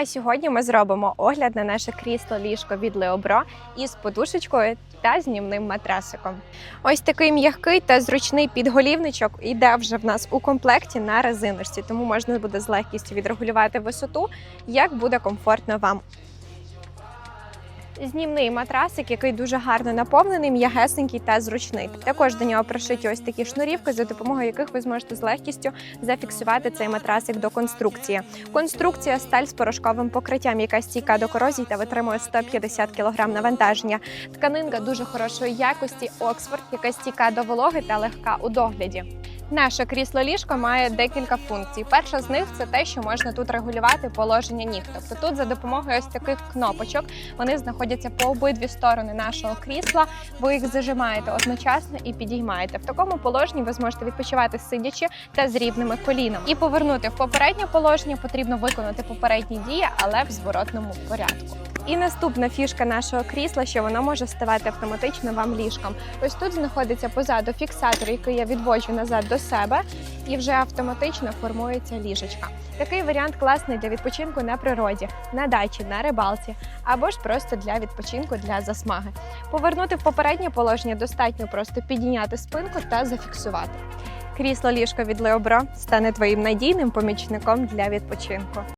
А сьогодні ми зробимо огляд на наше крісло ліжко від Леобро із подушечкою та знімним матрасиком. Ось такий м'який та зручний підголівничок іде вже в нас у комплекті на резиночці, тому можна буде з легкістю відрегулювати висоту, як буде комфортно вам. Знімний матрасик, який дуже гарно наповнений, м'ягесенький та зручний. Також до нього пришиті ось такі шнурівки, за допомогою яких ви зможете з легкістю зафіксувати цей матрасик до конструкції. Конструкція сталь з порошковим покриттям, яка стійка до корозій та витримує 150 кг навантаження. Тканинка дуже хорошої якості Оксфорд, яка стійка до вологи та легка у догляді. Наше крісло ліжко має декілька функцій. Перша з них це те, що можна тут регулювати положення ніг. Тобто тут за допомогою ось таких кнопочок вони знаходяться по обидві сторони нашого крісла. Ви їх зажимаєте одночасно і підіймаєте. В такому положенні ви зможете відпочивати сидячи та з рівними колінами. І повернути в попереднє положення потрібно виконати попередні дії, але в зворотному порядку. І наступна фішка нашого крісла, що воно може ставати автоматично вам ліжком. Ось тут знаходиться позаду фіксатор, який я відводжу назад до себе, і вже автоматично формується ліжечка. Такий варіант класний для відпочинку на природі, на дачі, на рибалці або ж просто для відпочинку для засмаги. Повернути в попереднє положення достатньо просто підійняти спинку та зафіксувати. Крісло ліжко від Леобро стане твоїм надійним помічником для відпочинку.